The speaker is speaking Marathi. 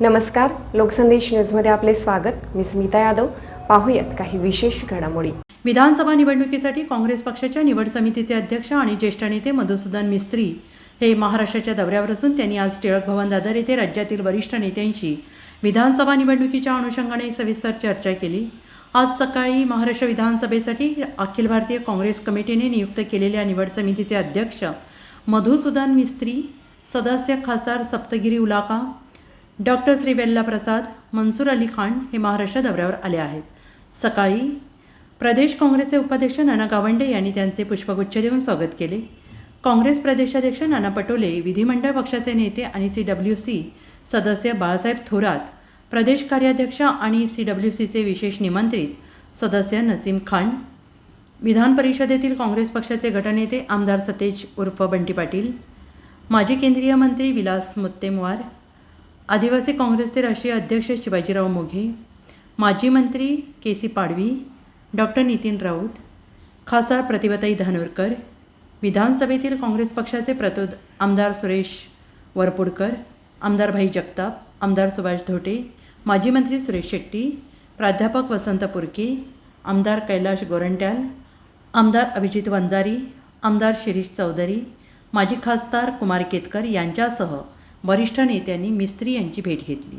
नमस्कार लोकसंदेश न्यूजमध्ये आपले स्वागत. मी स्मिता यादव. पाहूयात काही विशेष घडामोडी. विधानसभा निवडणुकीसाठी काँग्रेस पक्षाच्या निवड समितीचे अध्यक्ष आणि ज्येष्ठ नेते मधुसूदन मिस्त्री हे महाराष्ट्राच्या दौऱ्यावर असून त्यांनी आज टिळक भवन दादर येथे राज्यातील वरिष्ठ नेत्यांशी विधानसभा निवडणुकीच्या अनुषंगाने सविस्तर चर्चा केली. आज सकाळी महाराष्ट्र विधानसभेसाठी अखिल भारतीय काँग्रेस कमिटीने नियुक्त केलेल्या निवड समितीचे अध्यक्ष मधुसूदन मिस्त्री सदस्य खासदार सप्तगिरी उलाका डॉक्टर श्री वेल्ला प्रसाद मनसूर अली खान हे महाराष्ट्र दौऱ्यावर आले आहेत. सकाळी प्रदेश काँग्रेसचे उपाध्यक्ष नाना गावंडे यांनी त्यांचे पुष्पगुच्छ देऊन स्वागत केले. काँग्रेस प्रदेशाध्यक्ष नाना पटोले विधिमंडळ पक्षाचे नेते आणि सी डब्ल्यू सी सदस्य बाळासाहेब थोरात प्रदेश कार्याध्यक्ष आणि सी डब्ल्यू सीचे विशेष निमंत्रित सदस्य नसीम खान विधान परिषदेतील काँग्रेस पक्षाचे गटनेते आमदार सतेज उर्फ बंटी पाटील माजी केंद्रीय मंत्री विलास मुत्तेमवार आदिवासी काँग्रेसचे राष्ट्रीय अध्यक्ष शिवाजीराव मोघे माजी मंत्री K C Padvi doctor Nitin Raut खासदार प्रतिभाताई धानोरकर विधानसभेतील काँग्रेस पक्षाचे प्रतोद आमदार सुरेश वरपुडकर आमदार भाई जगताप आमदार सुभाष धोटे माजी मंत्री सुरेश शेट्टी प्राध्यापक वसंत पुरके आमदार कैलाश गोरंट्याल आमदार अभिजित वंजारी आमदार शिरीष चौधरी माजी खासदार कुमार केतकर यांच्यासह वरिष्ठ नेत्यांनी मिस्त्री यांची भेट घेतली.